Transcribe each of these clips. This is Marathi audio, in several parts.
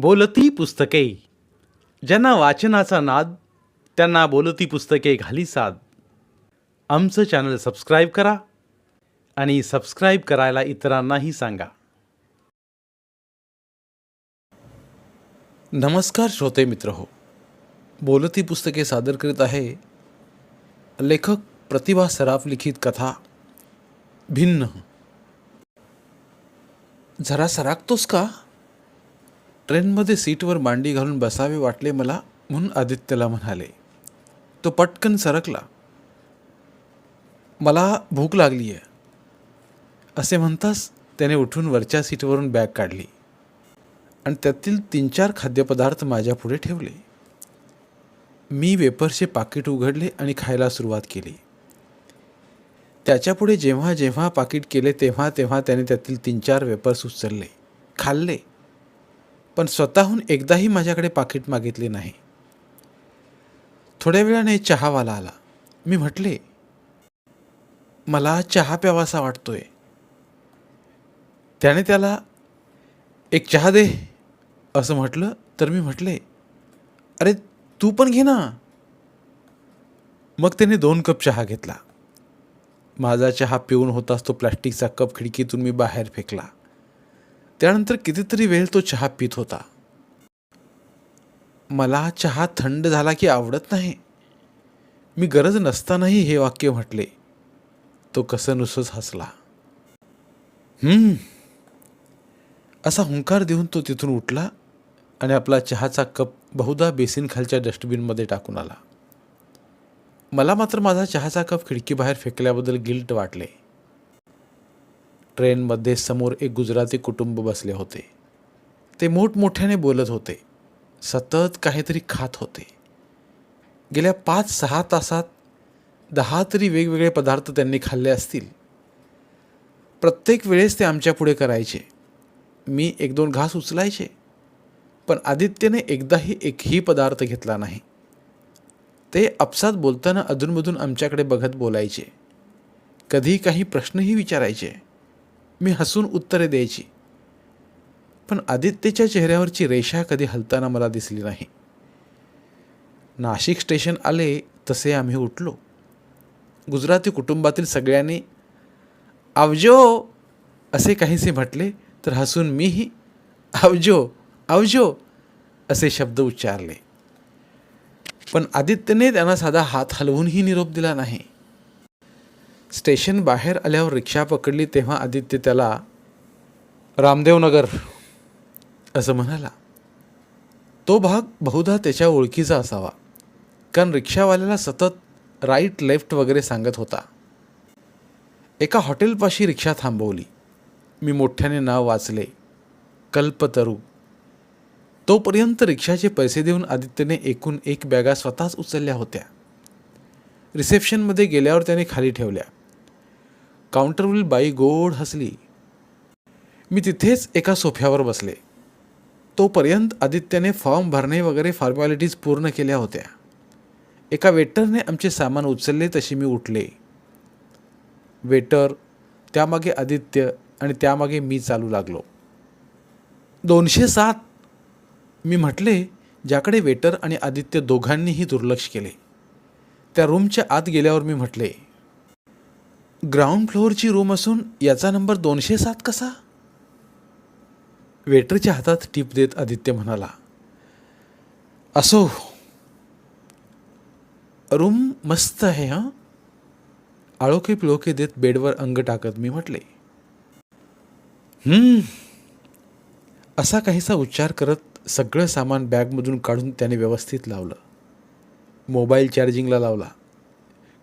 बोलती पुस्तके. ज्यांना वाचनाचा नाद त्यांना बोलती पुस्तके घाली साद. आमचं चॅनल सबस्क्राईब करा आणि सबस्क्राईब करायला इतरांनाही सांगा. नमस्कार श्रोते मित्र हो. बोलती पुस्तके सादर करीत आहे लेखक प्रतिभा सराफ लिखित कथा भिन्न हो. जरा सरागतोस का? ट्रेनमध्ये सीटवर मांडी घालून बसावे वाटले मला म्हणून आदित्यला म्हणाले तो पटकन सरकला. मला भूक लागली आहे असे म्हणताच त्याने उठून वरच्या सीटवरून बॅग काढली आणि त्यातील तीन चार खाद्यपदार्थ माझ्यापुढे ठेवले. मी वेपर्सचे पाकिट उघडले आणि खायला सुरुवात केली. त्याच्यापुढे जेव्हा जेव्हा पाकिट केले तेव्हा तेव्हा त्याने त्यातील तीन चार वेपर्स उचलले खाल्ले. पण स्वतःहून एकदाही माझ्याकडे पाकिट मागितले नाही. थोड्या वेळाने चहावाला आला. मी म्हटले मला चहा प्यावासा वाटतोय. त्याने त्याला एक चहा दे असं म्हटलं. तर मी म्हटले अरे तू पण घे ना. मग त्याने दोन कप चहा घेतला. माझा चहा पिऊन होताच तो प्लॅस्टिकचा कप खिडकीतून मी बाहेर फेकला. त्यानंतर कितीतरी वेळ तो चहा पित होता. मला चहा थंड झाला की आवडत नाही. मी गरज नसतानाही हे वाक्य म्हटले. तो कसं नुसंच हसला. असा हुंकार देऊन तो तिथून उठला आणि आपला चहाचा कप बहुधा बेसिनखालच्या डस्टबिनमध्ये टाकून आला. मला मात्र माझा चहाचा कप खिडकीबाहेर फेकल्याबद्दल गिल्ट वाटले. ट्रेनमध्ये समोर एक गुजराती कुटुंब बसले होते. ते मोठमोठ्याने बोलत होते. सतत काहीतरी खात होते. गेल्या पाच सहा तासात दहा तरी वेगवेगळे पदार्थ त्यांनी खाल्ले असतील. प्रत्येक वेळेस ते आमच्या पुढे करायचे. मी एक दोन घास उचलायचे. पण आदित्यने एकदाही एकही पदार्थ घेतला नाही. ते आपसात बोलताना अधूनमधून आमच्याकडे बघत बोलायचे. कधी काही प्रश्नही विचारायचे. मी हसून उत्तरे द्यायची. पण आदित्यच्या चेहऱ्यावरची रेषा कधी हलताना मला दिसली नाही. नाशिक स्टेशन आले तसे आम्ही उठलो. गुजराती कुटुंबातील सगळ्यांनी आवजो! असे काहीसे म्हटले तर हसून मीही आवजो आवजो! असे शब्द उच्चारले. पण आदित्यने त्यांना साधा हात हलवूनही निरोप दिला नाही. स्टेशन बाहेर आल्यावर रिक्षा पकडली तेव्हा आदित्य त्याला रामदेवनगर असं म्हणाला. तो भाग बहुधा त्याच्या ओळखीचा असावा कारण रिक्षावाल्याला सतत राईट लेफ्ट वगैरे सांगत होता. एका हॉटेलपाशी रिक्षा थांबवली. मी मोठ्याने नाव वाचले. कल्पतरू. तोपर्यंत रिक्षाचे पैसे देऊन आदित्यने एकूण एक बॅगा स्वतःच उचलल्या होत्या. रिसेप्शनमध्ये गेल्यावर त्याने खाली ठेवल्या. काउंटरवरील बाई गोड हसली. मी तिथेच एका सोफ्यावर बसले. तोपर्यंत आदित्यने फॉर्म भरणे वगैरे फॉर्मॅलिटीज पूर्ण केल्या होत्या. एका वेटरने आमचे सामान उचलले तशी मी उठले. वेटर त्यामागे आदित्य आणि त्यामागे मी चालू लागलो. दोनशे सात. मी म्हटले ज्याकडे वेटर आणि आदित्य दोघांनीही दुर्लक्ष केले. त्या रूमच्या आत गेल्यावर मी म्हटले ग्राउंड फ्लोअरची रूम असून याचा नंबर दोनशे सात कसा? वेटरच्या हातात टीप देत आदित्य म्हणाला असो रूम मस्त आहे हां? आळोखे पिळोखे देत बेडवर अंग टाकत मी म्हटले "हम्म." असा काहीसा उच्चार करत सगळं सामान बॅगमधून काढून त्याने व्यवस्थित लावलं. मोबाईल चार्जिंगला लावला.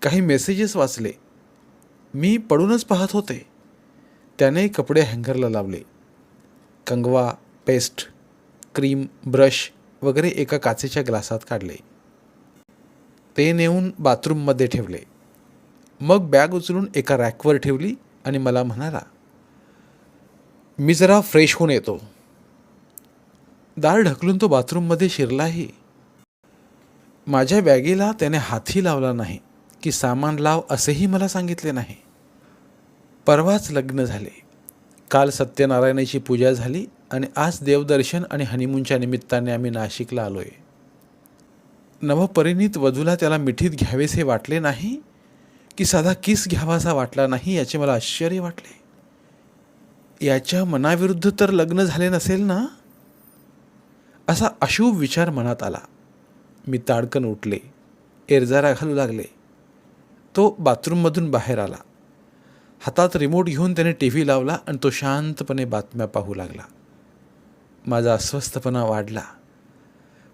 काही मेसेजेस वाचले. मी पडूनच पाहत होते. त्याने कपडे हँगरला लावले. कंगवा पेस्ट क्रीम ब्रश वगैरे एका काचेच्या ग्लासात काढले. ते नेऊन बाथरूममध्ये ठेवले. मग बॅग उचलून एका रॅकवर ठेवली आणि मला म्हणाला मी जरा फ्रेश होऊन येतो. दार ढकलून तो बाथरूममध्ये शिरलाही. माझ्या बॅगेला त्याने हातही लावला नाही की सामान लाव असेही मला सांगितले नाही. परवाच लग्न झाले. काल सत्यनारायणाची पूजा झाली आणि आज देवदर्शन आणि हनीमूनच्या निमित्ताने आम्ही नाशिकला आलो आहे नवपरिणीत वधूला त्याला मिठीत घ्यावेसे वाटले नाही की साधा किस घ्यावासा वाटला नाही याचे मला आश्चर्य वाटले. याच्या मनाविरुद्ध तर लग्न झाले नसेल ना? असा अशुभ विचार मनात आला. मी ताडकन उठले. एरजारा घालू लागले. तो बाथरूममधून बाहेर आला. हातात रिमोट घेऊन त्याने टी व्ही लावला आणि तो शांतपणे बातम्या पाहू लागला. माझा अस्वस्थपणा वाढला.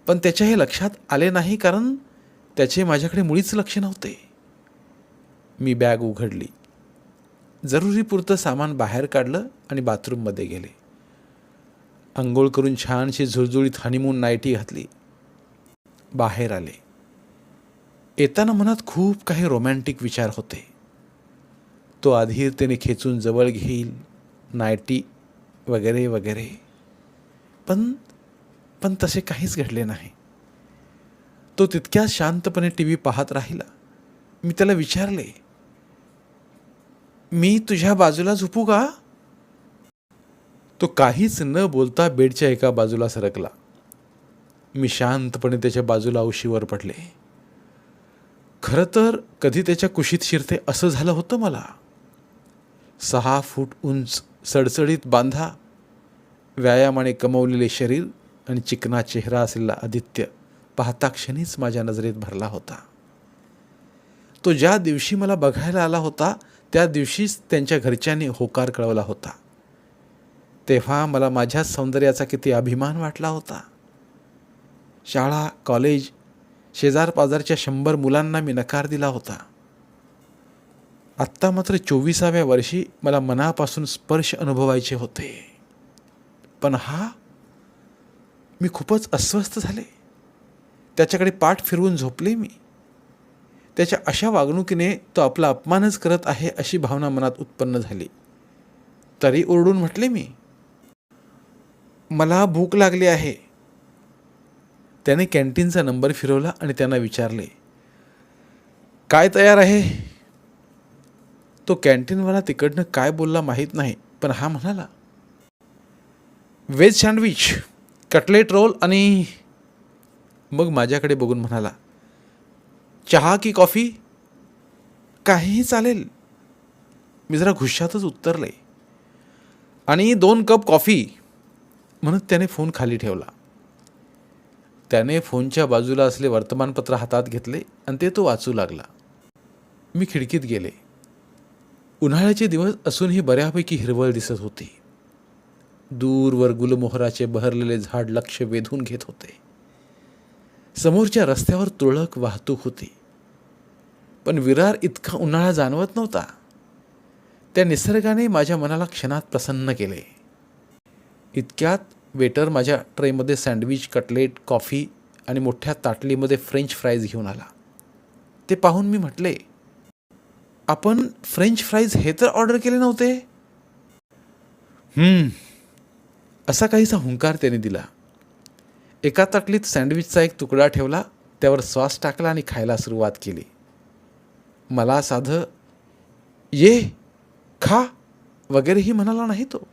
पण त्याच्या हे लक्षात आले नाही कारण त्याचे माझ्याकडे मुळीच लक्ष नव्हते. मी बॅग उघडली. जरुरीपुरतं सामान बाहेर काढलं आणि बाथरूममध्ये गेले. आंघोळ करून छानशी झुळझुळीत हनीमून नाईटी घातली. बाहेर आले. येताना मनात खूप काही रोमॅन्टिक विचार होते. तो अधीरतेने खेचून जवळ घेईल नायटी वगैरे वगैरे. पण पण तसे काहीच घडले नाही. तो तितक्या शांतपणे टी व्ही पाहत राहिला. मी त्याला विचारले मी तुझ्या बाजूला झोपू का? तो काहीच न बोलता बेडच्या एका बाजूला सरकला. मी शांतपणे त्याच्या बाजूला उशीवर पडले. खरं तर कधी त्याच्या कुशीत शिरते असं झालं होतं मला. सहा फूट उंच सडसडीत बांधा व्यायामाने कमवलेले शरीर आणि चिकना चेहरा असलेला आदित्य पाहता क्षणीच माझ्या नजरेत भरला होता. तो ज्या दिवशी मला बघायला आला होता त्या दिवशीच त्यांच्या घरच्यांनी होकार कळवला होता. तेव्हा मला माझ्या सौंदर्याचा किती अभिमान वाटला होता. शाळा कॉलेज शेजारपाजारच्या शंभर मुलांना मी नकार दिला होता. आत्ता मात्र चोवीसाव्या वर्षी मला मनापासून स्पर्श अनुभवायचे होते. पण हा मी खूपच अस्वस्थ झाले. त्याच्याकडे पाठ फिरवून झोपले मी. त्याच्या अशा वागणुकीने तो आपला अपमानच करत आहे अशी भावना मनात उत्पन्न झाली. तरी ओरडून म्हटले मी मला भूक लागली आहे. त्याने कॅन्टीनचा नंबर फिरवला आणि त्यांना विचारले काय तयार आहे? तो कॅन्टीनवाला तिकडनं काय बोलला माहीत नाही पण हा म्हणाला व्हेज सँडविच कटलेट रोल आणि मग माझ्याकडे बघून म्हणाला चहा की कॉफी? काहीही चालेल. मी जरा घुशातच उतरले आणि दोन कप कॉफी म्हणत त्याने फोन खाली ठेवला. त्याने फोनच्या बाजूला असले वर्तमानपत्र हातात घेतले आणि ते तो वाचू लागला. मी खिडकीत गेले. उन्हाळ्याचे दिवस असूनही बऱ्यापैकी हिरवळ दिसत होती. दूरवर गुलमोहराचे बहरलेले झाड लक्ष वेधून घेत होते. समोरच्या रस्त्यावर तुळक वाहतूक होती. पण विरार इतका उन्हाळा जाणवत नव्हता. त्या निसर्गाने माझ्या मनाला क्षणात प्रसन्न केले. इतक्यात वेटर माझ्या ट्रेमध्ये सँडविच कटलेट कॉफी आणि मोठ्या ताटलीमध्ये फ्रेंच फ्राईज घेऊन आला. ते पाहून मी म्हटले आपण फ्रेंच फ्राईज हे तर ऑर्डर केले नव्हते. असा काहीसा हुंकार त्याने दिला. एका ताटलीत सँडविचचा एक तुकडा ठेवला त्यावर श्वास टाकला आणि खायला सुरुवात केली. मला साधं ये खा वगैरेही म्हणाला नाही तो.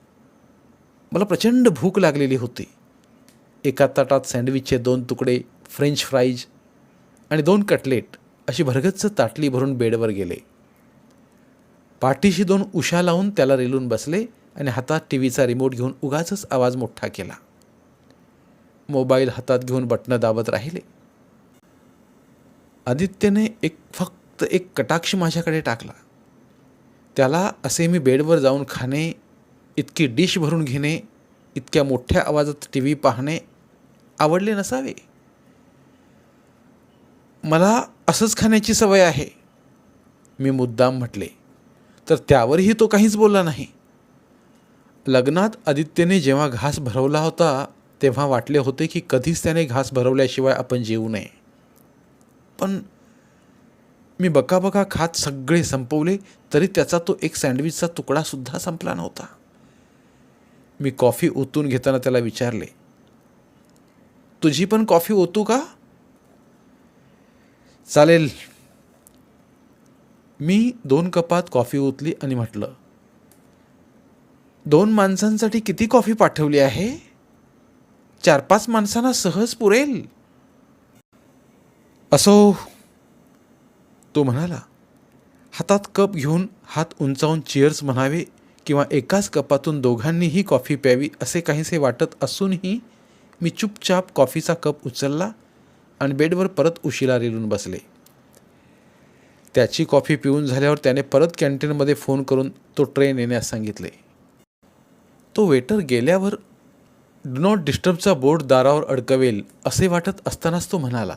मला प्रचंड भूक लागलेली होती. एका ताटात सँडविचचे दोन तुकडे फ्रेंच फ्राईज आणि दोन कटलेट अशी भरगच्च ताटली भरून बेडवर गेले. पाठीशी दोन उशा लावून त्याला रेलून बसले आणि हातात टी व्हीचा रिमोट घेऊन उगाचच आवाज मोठा केला. मोबाईल हातात घेऊन बटणं दाबत राहिले. आदित्यने एक फक्त एक कटाक्ष माझ्याकडे टाकला. त्याला असे मी बेडवर जाऊन खाणे इतकी डिश भरून घेणे इतक्या मोठ्या आवाजात टी व्ही पाहणे आवडले नसावे. मला असंच खाण्याची सवय आहे मी मुद्दाम म्हटले. तर त्यावरही तो काहीच बोलला नाही. लग्नात आदित्यने जेव्हा घास भरवला होता तेव्हा वाटले होते की कधीच त्याने घास भरवल्याशिवाय आपण जेवू नये. पण मी बकाबका खात सगळे संपवले तरी त्याचा तो एक सँडविचचा तुकडासुद्धा संपला नव्हता. मी कॉफी ओतून घेताना त्याला विचारले तुझी पण कॉफी ओतू का? चालेल मी दोन कपात कॉफी ओतली आणि म्हटलं दोन माणसांसाठी किती कॉफी पाठवली आहे? चार पाच माणसांना सहज पुरेल. असो तो म्हणाला हातात कप घेऊन हात उंचावून चिअर्स म्हणावे किंवा एकाच कपातून दोघांनीही कॉफी प्यावी असे काहीसे वाटत असूनही मी चुपचाप कॉफीचा कप उचलला आणि बेडवर परत उशिरा रेलून बसले. त्याची कॉफी पिऊन झाल्यावर त्याने परत कॅन्टीनमध्ये फोन करून तो ट्रेन येण्यास सांगितले. तो वेटर गेल्यावर डू नॉट डिस्टर्बचा बोर्ड दारावर अडकवेल असे वाटत असतानाच तो म्हणाला.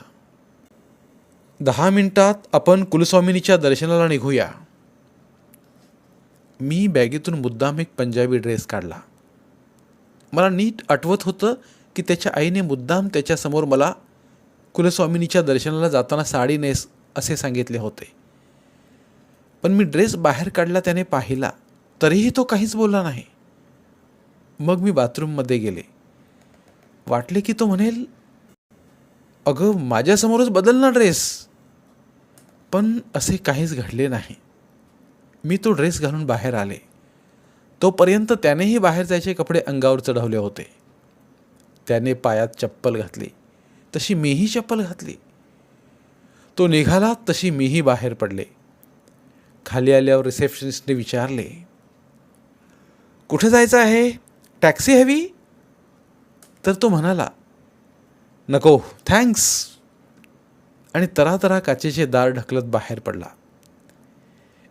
दहा मिनिटात आपण कुलस्वामिनीच्या दर्शनाला निघूया. मी बॅगेतून मुद्दाम एक पंजाबी ड्रेस काढला. मला नीट आठवत होतं की त्याच्या आईने मुद्दाम त्याच्यासमोर मला कुलस्वामिनीच्या दर्शनाला जाताना साडी नेस असे सांगितले होते. पण मी ड्रेस बाहेर काढला त्याने पाहिला तरीही तो काहीच बोलला नाही. मग मी बाथरूममध्ये गेले. वाटले की तो म्हणेल अगं माझ्यासमोरच बदल ना ड्रेस. पण असे काहीच घडले नाही. मी तो ड्रेस घालून बाहेर आले. तोपर्यंत त्यानेही बाहेर जायचे कपडे अंगावर चढवले होते. त्याने पायात चप्पल घातली तशी मीही चप्पल घातली. तो निघाला तशी मीही बाहेर पडले. खाली आल्यावर रिसेप्शनिस्टने विचारले कुठे जायचं आहे? टॅक्सी हवी? तर तो म्हणाला नको थँक्स. आणि तरातरा काचेचे दार ढकलत बाहेर पडला.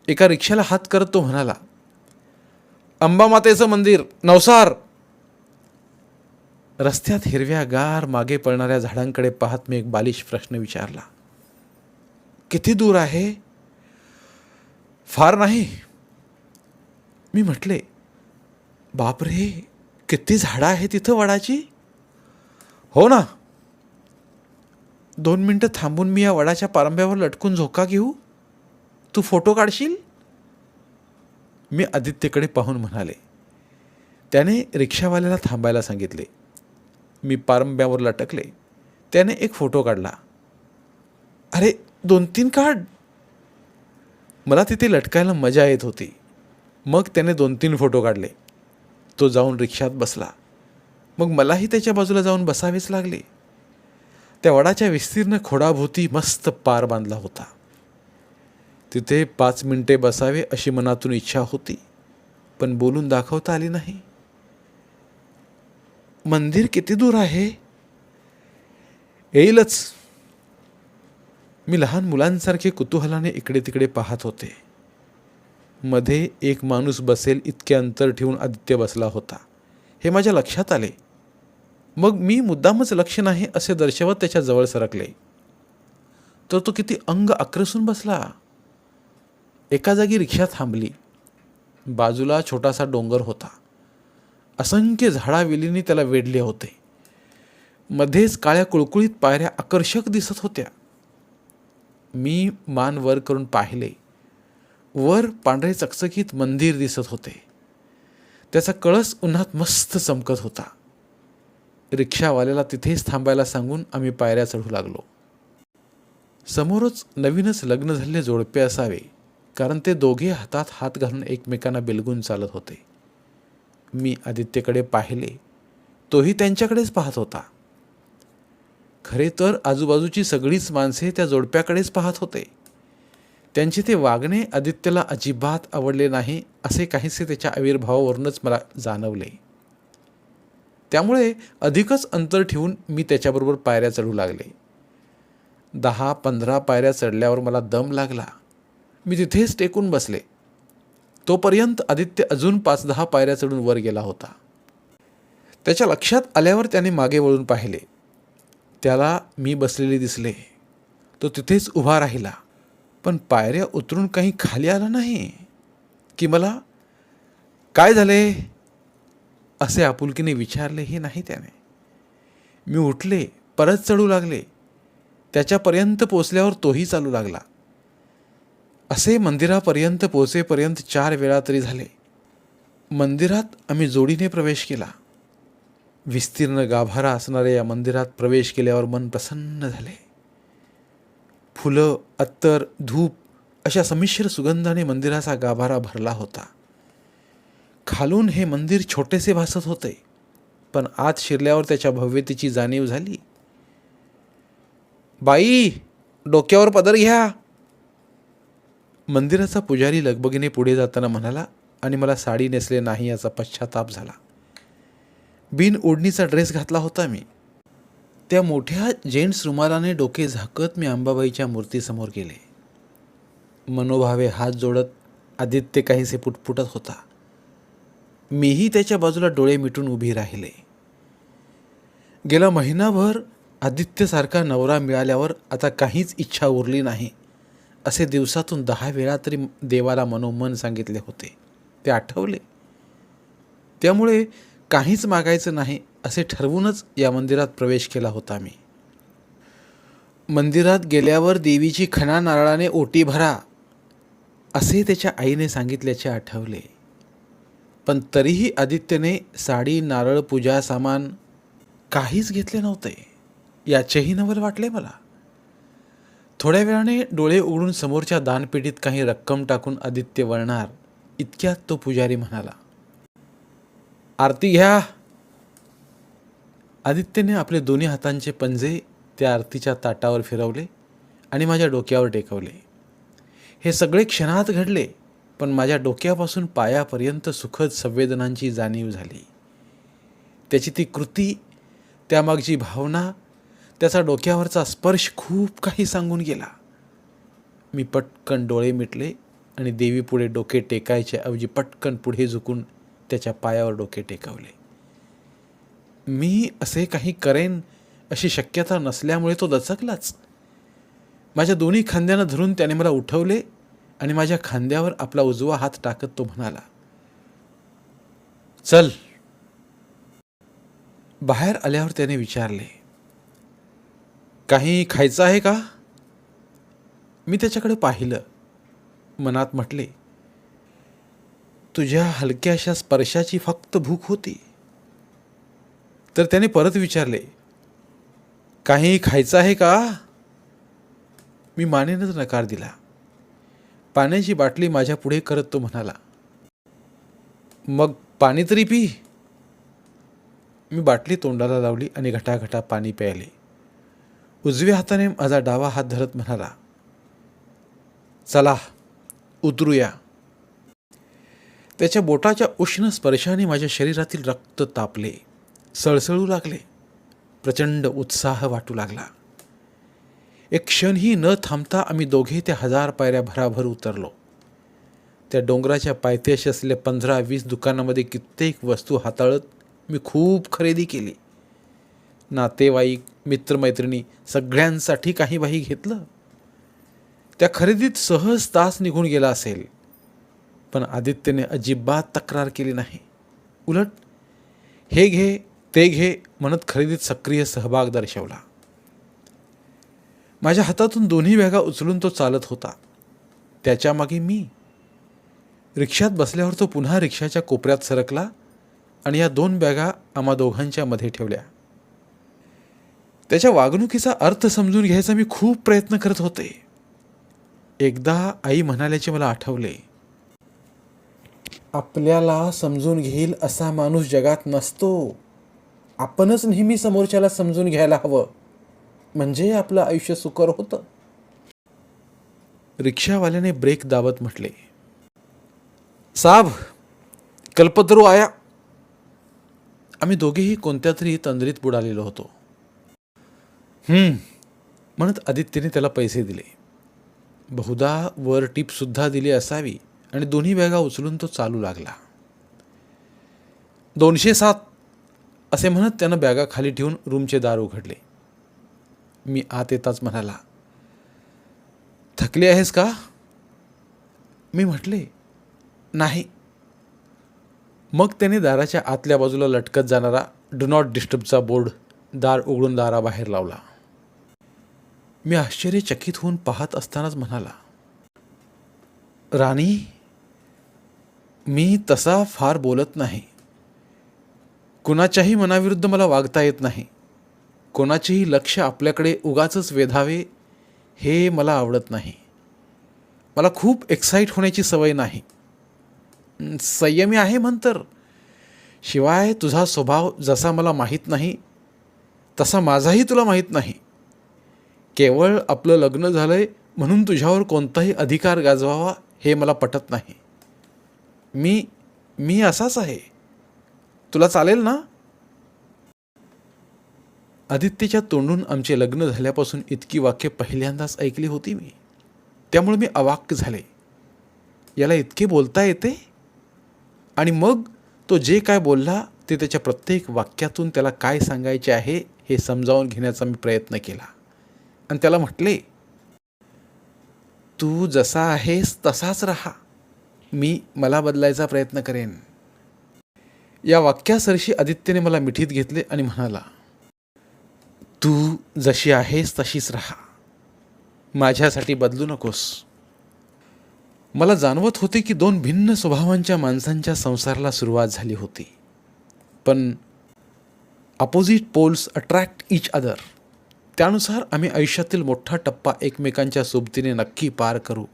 एका रिक्षाला हात करत तो म्हणाला अंबामातेचं मंदिर नवसार. रस्त्यात हिरव्या गार मागे पळणाऱ्या झाडांकडे पाहत मी एक बालिश प्रश्न विचारला किती दूर आहे? फार नाही. मी म्हटले बापरे किती झाडं आहेत तिथं वडाची? हो ना. दोन मिनटं थांबून मी या वडाच्या पारंब्यावर लटकून झोका घेऊ. तू फोटो काढशील? मी आदित्यकडे पाहून म्हणाले. त्याने रिक्षावाल्याला थांबायला सांगितले. मी पारंब्यावर लटकले. त्याने एक फोटो काढला. अरे दोन तीन काढ. मला तिथे लटकायला मजा येत होती. मग त्याने दोन तीन फोटो काढले. तो जाऊन रिक्षात बसला. मग मलाही त्याच्या बाजूला जाऊन बसावेच लागले. त्या वडाच्या विस्तीर्ण खोडाभोवती मस्त पार बांधला होता. तिथे पाच मिनिटे बसावे अशी मनातून इच्छा होती पण बोलून दाखवता आली नाही. मंदिर किती दूर आहे? येईलच. मी लहान मुलांसारखे कुतूहलाने इकडे तिकडे पाहत होते. मध्ये एक माणूस बसेल इतके अंतर ठेवून आदित्य बसला होता. हे माझ्या लक्षात आले. मग मी मुद्दामच लक्ष नाही असे दर्शवत त्याच्याजवळ सरकले. तर तो किती अंग आक्रसून बसला. एका जागी रिक्षा थांबली. बाजूला छोटासा डोंगर होता. असंख्य झाडावेलींनी त्याला वेढले होते. मध्येच काळ्या कुळकुळीत पायऱ्या आकर्षक दिसत होत्या. मी मान वर करून पाहिले. वर पांढरे चकचकीत मंदिर दिसत होते. त्याचा कळस उन्हात मस्त चमकत होता. रिक्षावाल्याला तिथेच थांबायला सांगून आम्ही पायऱ्या चढू लागलो. समोरच नवीनच लग्न झालेले जोडपे असावे कारण ते दोघे हातात हात घालून एकमेकांना बिलगून चालत होते. मी आदित्यकडे पाहिले. तोही त्यांच्याकडेच पाहत होता. खरे तर आजूबाजूची सगळीच माणसे त्या जोडप्याकडेच पाहत होते. त्यांचे ते वागणे आदित्यला अजिबात आवडले नाही असे काहीसे त्याच्या आविर्भावावरूनच मला जाणवले. त्यामुळे अधिकच अंतर ठेवून मी त्याच्याबरोबर पायऱ्या चढू लागले. दहा पंधरा पायऱ्या चढल्यावर मला दम लागला. मी तिथेच टेकून बसले. तोपर्यंत आदित्य अजून पाच दहा पायऱ्या चढून वर गेला होता. त्याच्या लक्षात आल्यावर त्याने मागे वळून पाहिले. त्याला मी बसलेले दिसले. तो तिथेच उभा राहिला. पण पायऱ्या उतरून काही खाली आला नाही. की मला काय झाले? असे आपुलकीने विचारलेही नाही त्याने. मी उठले परत चढू लागले. त्याच्यापर्यंत पोचल्यावर तोही चालू लागला. असे मंदिरापर्यंत पोचेपर्यंत चार वेळा तरी झाले. मंदिरात आम्ही जोडीने प्रवेश केला. विस्तीर्ण गाभारा असणाऱ्या या मंदिरात प्रवेश केल्यावर मन प्रसन्न झाले. फुलं अत्तर धूप अशा संमिश्र सुगंधाने मंदिराचा गाभारा भरला होता. खालून हे मंदिर छोटेसे भासत होते पण आत शिरल्यावर त्याच्या भव्यतेची जाणीव झाली. बाई डोक्यावर पदर घ्या. मंदिराचा पुजारी लगबगीने पुढे जाताना म्हणाला आणि मला साडी नेसले नाही याचा पश्चाताप झाला. बिन ओढणीचा ड्रेस घातला होता मी. त्या मोठ्या जेंट्स रुमालाने डोके झाकत मी अंबाबाईच्या मूर्तीसमोर गेले. मनोभावे हात जोडत आदित्य काहीसे पुटपुटत होता. मीही त्याच्या बाजूला डोळे मिटून उभी राहिले. गेला महिनाभर आदित्यसारखा नवरा मिळाल्यावर आता काहीच इच्छा उरली नाही. असे दिवसातून दहा वेळा तरी देवाला मनोमन सांगितले होते. ते आठवले. त्यामुळे काहीच मागायचं नाही असे ठरवूनच या मंदिरात प्रवेश केला होता मी मंदिरात गेल्यावर देवीची खणा नारळाने ओटी भरा असे त्याच्या आईने सांगितल्याचे आठवले. पण तरीही आदित्यने साडी नारळ पूजा सामान काहीच घेतले नव्हते. याचेही नवल वाटले मला. थोड्या वेळाने डोळे उघडून समोरच्या दानपेटीत काही रक्कम टाकून आदित्य वळणार इतक्यात तो पुजारी म्हणाला आरती घ्या. आदित्यने आपले दोन्ही हातांचे पंजे त्या आरतीच्या ताटावर फिरवले आणि माझ्या डोक्यावर टेकवले. हे सगळे क्षणात घडले पण माझ्या डोक्यापासून पायापर्यंत सुखद संवेदनांची जाणीव झाली. त्याची ती कृती त्यामागची भावना त्याचा डोक्यावरचा स्पर्श खूप काही सांगून गेला. मी पटकन डोळे मिटले आणि देवीपुढे डोके टेकायच्या ऐवजी पटकन पुढे झुकून त्याच्या पायावर डोके टेकवले. मी असे काही करेन अशी शक्यता नसल्यामुळे तो दचकलाच माझ्या दोन्ही खांद्यानं धरून त्याने मला उठवले आणि माझ्या खांद्यावर आपला उजवा हात टाकत तो म्हणाला चल. बाहेर आल्यावर त्याने विचारले काही खायचं आहे का? मी त्याच्याकडे पाहिलं. मनात म्हटले तुझ्या हलक्याशा स्पर्शाची फक्त भूक होती. तर त्याने परत विचारले काही खायचं आहे का? मी मानेनच नकार दिला. पाण्याची बाटली माझ्या पुढे करत तो म्हणाला मग पाणी तरी पी. मी बाटली तोंडाला लावली आणि घटाघटा पाणी प्यायले. उजव्या हाताने माझा डावा हात धरत म्हणाला चला उतरूया. त्याच्या बोटाच्या उष्ण स्पर्शाने माझ्या शरीरातील रक्त तापले सळसळू लागले प्रचंड उत्साह वाटू लागला. एक क्षणही न थांबता आम्ही दोघे त्या हजार पायऱ्या भराभर उतरलो. त्या डोंगराच्या पायथ्याशी असलेल्या पंधरा वीस दुकानामध्ये कित्येक वस्तू हाताळत मी खूप खरेदी केली. नातेवाईक मित्रमैत्रिणी सगळ्यांसाठी काही बाही घेतलं. त्या खरेदीत सहज तास निघून गेला असेल. पण आदित्यने अजिबात तक्रार केली नाही. उलट हे घे ते घे म्हणत खरेदीत सक्रिय सहभाग दर्शवला. माझ्या हातातून दोन्ही बॅगा उचलून तो चालत होता. त्याच्यामागे मी. रिक्षात बसल्यावर तो पुन्हा रिक्षाच्या कोपऱ्यात सरकला आणि या दोन बॅगा आम्हा दोघांच्या मध्ये ठेवल्या. त्याच्या वागणुकीचा अर्थ समजून घ्यायचा मी खूप प्रयत्न करत होते. एकदा आई म्हणाल्याचे मला आठवले. आपल्याला समजून घेईल असा माणूस जगात नसतो. आपणच नेहमी समोरच्याला समजून घ्यायला हवं. म्हणजे आपलं आयुष्य सुकर होतं. रिक्षावाल्याने ब्रेक दाबत म्हटले साब कल्पतरू आया. आम्ही दोघेही कोणत्या तरी तंद्रीत बुडालेलो होतो. हम्म म्हणत आदित्यने त्याला पैसे दिले. बहुधा वर टीपसुद्धा दिली असावी. आणि दोन्ही बॅगा उचलून तो चालू लागला. दोनशे सात असे म्हणत त्यानं बॅगा खाली ठेवून रूमचे दार उघडले. मी आत येताच म्हणाला थकली आहेस का? मी म्हटले नाही. मग त्याने दाराच्या आतल्या बाजूला लटकत जाणारा डू नॉट डिस्टर्बचा बोर्ड दार उघडून दाराबाहेर लावला. मी आश्चर्यचकित होऊन पाहत असतानाच म्हणाला राणी मी तसा फार बोलत नाही. कुणाच्याही मनाविरुद्ध मला वागता येत नाही. कोणाचेही लक्ष आपल्याकडे उगाचच वेधावे हे मला आवडत नाही. मला खूप एक्साईट होण्याची सवय नाही. संयमी आहे म्हणतर शिवाय तुझा स्वभाव जसा मला माहीत नाही तसा माझाही तुला माहीत नाही. केवळ आपलं लग्न झालं आहे म्हणून तुझ्यावर कोणताही अधिकार गाजवावा हे मला पटत नाही. मी मी असाच आहे. तुला चालेल ना? आदित्यच्या तोंडून आमचे लग्न झाल्यापासून इतकी वाक्य पहिल्यांदाच ऐकली होती मी. त्यामुळे मी अवाक्य झाले. याला इतके बोलता येते? आणि मग तो जे काय बोलला ते त्याच्या प्रत्येक वाक्यातून त्याला काय सांगायचे आहे हे समजावून घेण्याचा मी प्रयत्न केला. आणि त्याला म्हटले तू जसा आहेस तसाच राहा. मी मला बदलायचा प्रयत्न करेन. या वाक्यासरशी आदित्यने मला मिठीत घेतले आणि म्हणाला तू जशी आहेस तशीच राहा. माझ्यासाठी बदलू नकोस. मला जाणवत होते की दोन भिन्न स्वभावांच्या माणसांच्या संसाराला सुरुवात झाली होती. पण opposite poles attract each other त्यानुसार आम्ही आयुष्यातील मोठा टप्पा एकमेकांच्या सोबतीने नक्की पार करू.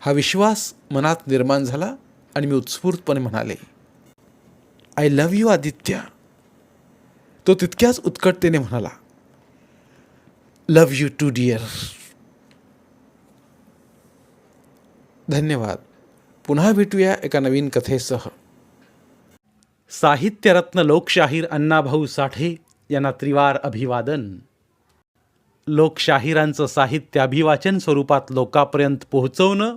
हा विश्वास मनात निर्माण झाला आणि मी उत्स्फूर्तपणे म्हणाले आय लव्ह यू आदित्य. तो तितक्याच उत्कटतेने म्हणाला लव्ह यू टू डिअर धन्यवाद. पुन्हा भेटूया एका नवीन कथेसह. साहित्यरत्न लोकशाहीर अण्णाभाऊ साठे यांना त्रिवार अभिवादन. लोकशाहिरांचं साहित्य अभिवाचन स्वरूपात लोकांपर्यंत पोहोचवणं